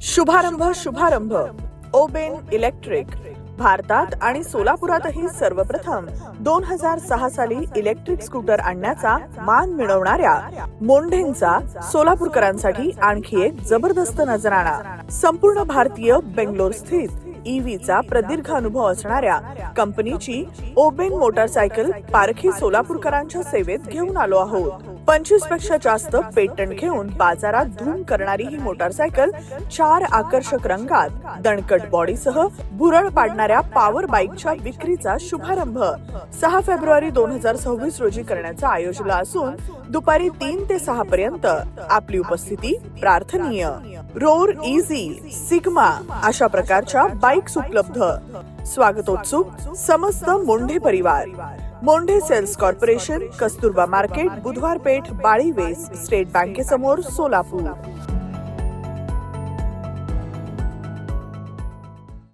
शुभारंभ शुभारंभ. ओबेन इलेक्ट्रिक. भारतात आणि सोलापुरातही सर्वप्रथम दोन हजार सहा साली इलेक्ट्रिक स्कूटर आणण्याचा मान मिळवणाऱ्या मोंढेंचा सोलापूरकरांसाठी आणखी एक जबरदस्त नजराणा. संपूर्ण भारतीय बेंगलोर स्थित ईव्हीचा प्रदीर्घ अनुभव असणाऱ्या कंपनीची ओबेन मोटारसायकल पारखी सोलापूरकरांच्या सेवेत घेऊन आलो आहोत. पंचवीसपेक्षा जास्त पेटंट घेऊन बाजारात धूम करणारी ही मोटारसायकल चार आकर्षक रंगात दणकट बॉडीसह भुरळ पाडणाऱ्या पॉवर बाईकच्या विक्रीचा शुभारंभ. सहा फेब्रुवारी दोन हजार सव्वीस रोजी करण्याचा आयोजन असून दुपारी तीन ते सहा पर्यंत आपली उपस्थिती प्रार्थनीय. रोर इझी सिग्मा अशा प्रकारच्या बाईक्स उपलब्ध. स्वागतोत्सुक समस्त मोंढे परिवार. Mondhe sales corporation Kasturba market Budhwar Peth बाळी वेस स्टेट बँकेसमोर सोलापूर.